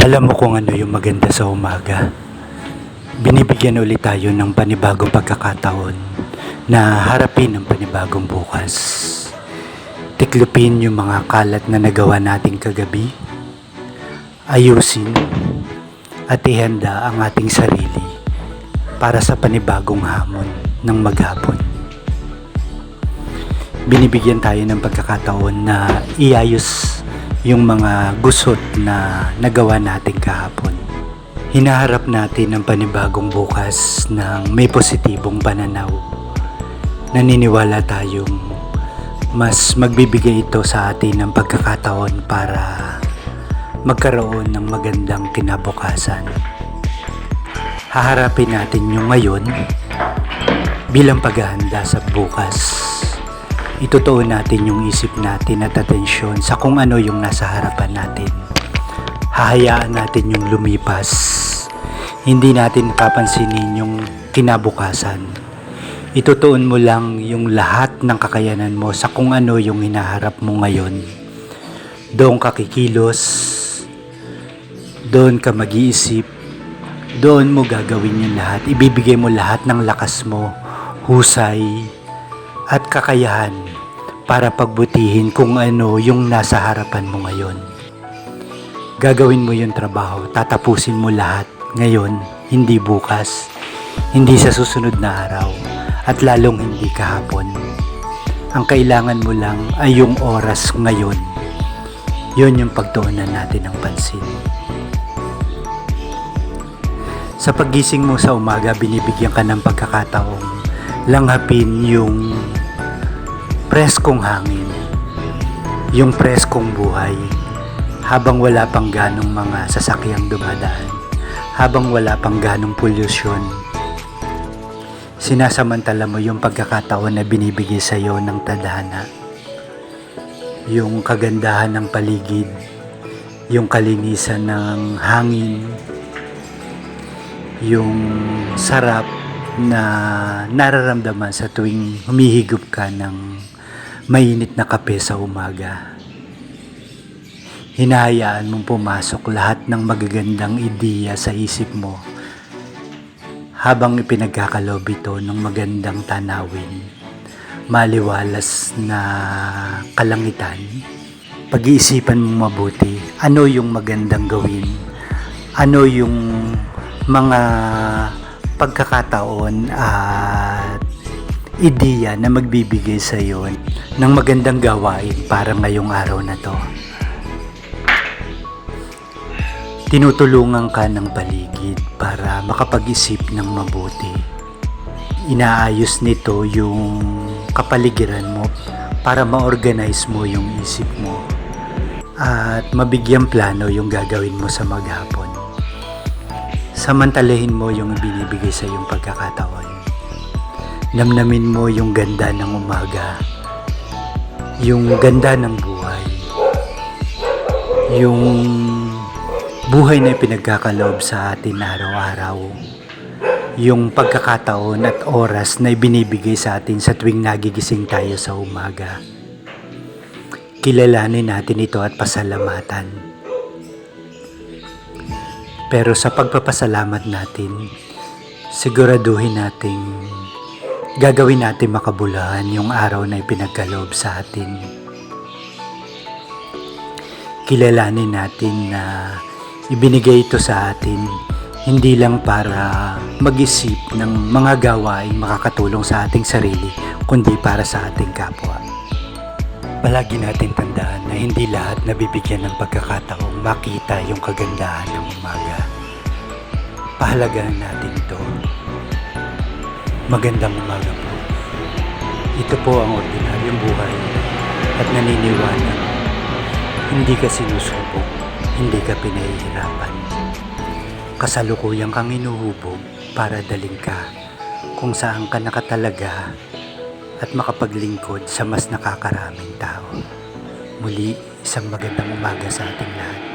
Alam mo kung ano yung maganda sa umaga. Binibigyan ulit tayo ng panibagong pagkakataon na harapin ang panibagong bukas. Tiklupin yung mga kalat na nagawa nating kagabi. Ayusin at ihanda ang ating sarili para sa panibagong hamon ng maghapon. Binibigyan tayo ng pagkakataon na iayos yung mga gusot na nagawa natin kahapon. Hinaharap natin ang panibagong bukas ng may positibong pananaw. Naniniwala tayong mas magbibigay ito sa atin ng pagkakataon para magkaroon ng magandang kinabukasan. Haharapin natin yung ngayon bilang paghahanda sa bukas. Itutuon natin yung isip natin at atensyon sa kung ano yung nasa harapan natin. Hahayaan natin yung lumipas. Hindi natin papansinin yung kinabukasan. Itutuon mo lang yung lahat ng kakayanan mo sa kung ano yung hinaharap mo ngayon. Doon ka kikilos, doon ka mag-iisip, doon mo gagawin yung lahat. Ibibigay mo lahat ng lakas mo, husay, at kakayahan para pagbutihin kung ano yung nasa harapan mo ngayon. Gagawin mo yung trabaho, tatapusin mo lahat ngayon, hindi bukas, hindi sa susunod na araw, at lalong hindi kahapon. Ang kailangan mo lang ay yung oras ngayon. Yun yung pagtuunan natin ng pansin. Sa paggising mo sa umaga, binibigyan ka ng pagkakataong langhapin yung preskong hangin, yung preskong buhay, habang wala pang ganong mga sasakyang dumadaan, habang wala pang ganong polusyon, sinasamantala mo yung pagkakataon na binibigay sa iyo ng tadhana, yung kagandahan ng paligid, yung kalinisan ng hangin, yung sarap na nararamdaman sa tuwing humihigop ka ng mainit na kape sa umaga. Hinahayaan mong pumasok lahat ng magagandang ideya sa isip mo habang ipinagkakalob ito ng magandang tanawin, maliwalas na kalangitan. Pag-iisipan mong mabuti, ano yung magandang gawin, ano yung mga pagkakataon at ideya na magbibigay sa iyo ng magandang gawain para ngayong araw na to. Tinutulungan ka ng paligid para makapag-isip ng mabuti. Inaayos nito yung kapaligiran mo para ma-organize mo yung isip mo at mabigyan plano yung gagawin mo sa maghapon. Samantalahin mo yung binibigay sa iyong pagkakataon. Namnamin mo yung ganda ng umaga, yung ganda ng buhay, yung buhay na ipinagkakaloob sa atin araw-araw, yung pagkakataon at oras na ibinibigay sa atin sa tuwing nagigising tayo sa umaga. Kilalanin natin ito at pasalamatan. Pero sa pagpapasalamat natin, siguraduhin nating gagawin natin makabuluhan yung araw na ipinagkaloob sa atin. Kilalanin natin na ibinigay ito sa atin hindi lang para mag-isip ng mga gawaing makakatulong sa ating sarili, kundi para sa ating kapwa. Palagi natin tandaan na hindi lahat nabibigyan ng pagkakataong makita yung kagandahan ng umaga. Pahalagahan natin ito. Magandang umaga po. Ito po ang ordinaryong buhay at naniniwala. Hindi ka sinusubok, hindi ka pinahihirapan. Kasalukuyang kang inuhubog para daling ka kung saan ka nakatalaga at makapaglingkod sa mas nakakaraming tao. Muli, isang magandang umaga sa ating lahat.